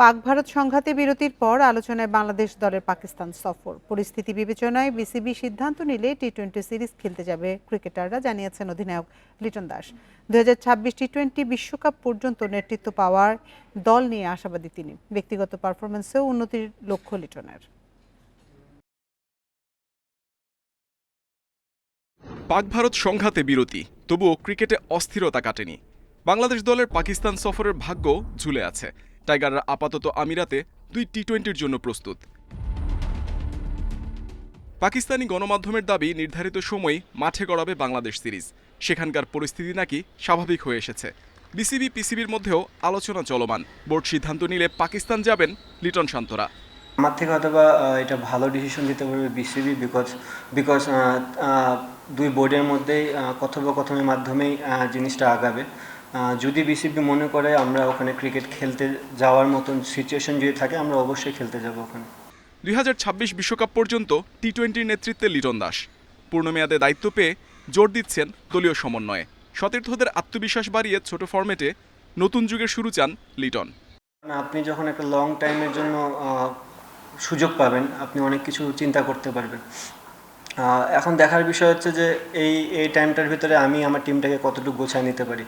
পাক ভারত সংঘাতে বিরতির পর আলোচনায় বাংলাদেশ দলের পাকিস্তান সফর। পরিস্থিতি বিবেচনায় বিসিবি সিদ্ধান্ত নিলে টি টোয়েন্টি সিরিজ খেলতে যাবে ক্রিকেটাররা, জানিয়েছেন অধিনায়ক লিটন দাস। দু টি টোয়েন্টি বিশ্বকাপ পর্যন্ত নেতৃত্ব পাওয়ার দল নিয়ে আশাবাদী তিনি। ব্যক্তিগত পারফরমেন্সেও উন্নতির লক্ষ্য লিটনের। পাক ভারত সংঘাতে বিরতি, তবুও ক্রিকেটে অস্থিরতা কাটেনি। বাংলাদেশ দলের পাকিস্তান সফরের ভাগ্য ঝুলে আছে। টাইগাররা আপাতত আমিরাতে দুই টি টোয়েন্টির জন্য প্রস্তুত। পাকিস্তানি গণমাধ্যমের দাবি নির্ধারিত সময় মাঠে গড়াবে বাংলাদেশ সিরিজ। সেখানকার পরিস্থিতি নাকি স্বাভাবিক হয়ে এসেছে। বিসিবি পিসিবির মধ্যেও আলোচনা চলমান। বোর্ড সিদ্ধান্ত নিলে পাকিস্তান যাবেন লিটন শান্তরা। আমার থেকে হয়তো বা আহ, এটা ভালো ডিসিশন দিতে পারবে বিসিবি বিকজ বিকজ দুই বোর্ডের মধ্যেই কথোপকথনের মাধ্যমেই জিনিসটা আগাবে। যদি বিসিবি মনে করে আমরা ওখানে ক্রিকেট খেলতে যাওয়ার মতন সিচুয়েশন যদি থাকে আমরা অবশ্যই খেলতে যাব ওখানে। দুই বিশ্বকাপ পর্যন্ত টি টোয়েন্টির নেতৃত্বে লিটন দাস। পূর্ণমেয়াদে দায়িত্ব পেয়ে জোর দিচ্ছেন দলীয় সমন্বয়ে। সতীর্থদের আত্মবিশ্বাস বাড়িয়ে ছোট ফরম্যাটে নতুন যুগের শুরু চান লিটন। আপনি যখন একটা লং টাইমের জন্য সুযোগ পাবেন আপনি অনেক কিছু চিন্তা করতে পারবেন। এখন দেখার বিষয় হচ্ছে যে এই এই টাইমটার ভিতরে আমি আমার টিমটাকে কতটুকু গোছায় নিতে পারি।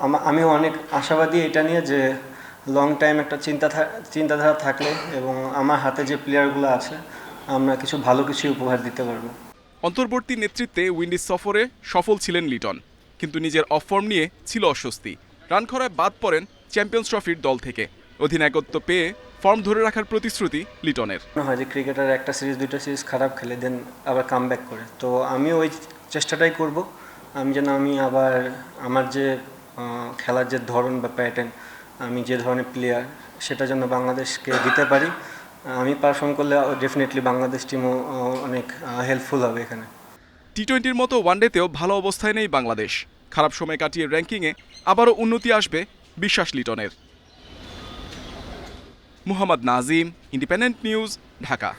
আমা- অনেক আশাবাদী এটা নিয়ে যে লং টাইম একটা চিন্তা চিন্তাধারা থাকলে এবং আমার হাতে যে প্লেয়ারগুলো আছে, আমরা কিছু ভালো কিছু উপহার দিতে পারব। অন্তর্বর্তী নেতৃত্বে উইন্ডিজ সফরে সফল ছিলেন লিটন, কিন্তু নিজের অফ ফর্ম নিয়ে ছিল অস্বস্তি। রান খরায় বাদ পড়েন চ্যাম্পিয়ন্স ট্রফির দল থেকে। অধিনায়কত্ব পেয়ে ফর্ম ধরে রাখার প্রতিশ্রুতি লিটনের। হয় যে ক্রিকেটার একটা সিরিজ দুটো সিরিজ খারাপ খেলে দেন আবার কাম করে। তো আমিও ওই চেষ্টাটাই করব। আমি যেন আমি আবার আমার যে খেলার যে ধরন বা প্যাটার্ন আমি যে ধরনের প্লেয়ার সেটা যেন বাংলাদেশকে দিতে পারি। আমি পারফর্ম করলে ডেফিনেটলি বাংলাদেশ টিমও অনেক হেল্পফুল হবে এখানে। টি টোয়েন্টির মতো ওয়ানডেতেও ভালো অবস্থায় নেই বাংলাদেশ। খারাপ সময় কাটিয়ে র্যাঙ্কিংয়ে আবারও উন্নতি আসবে বিশ্বাস লিটনের। Muhammad Nazim independent news Dhaka.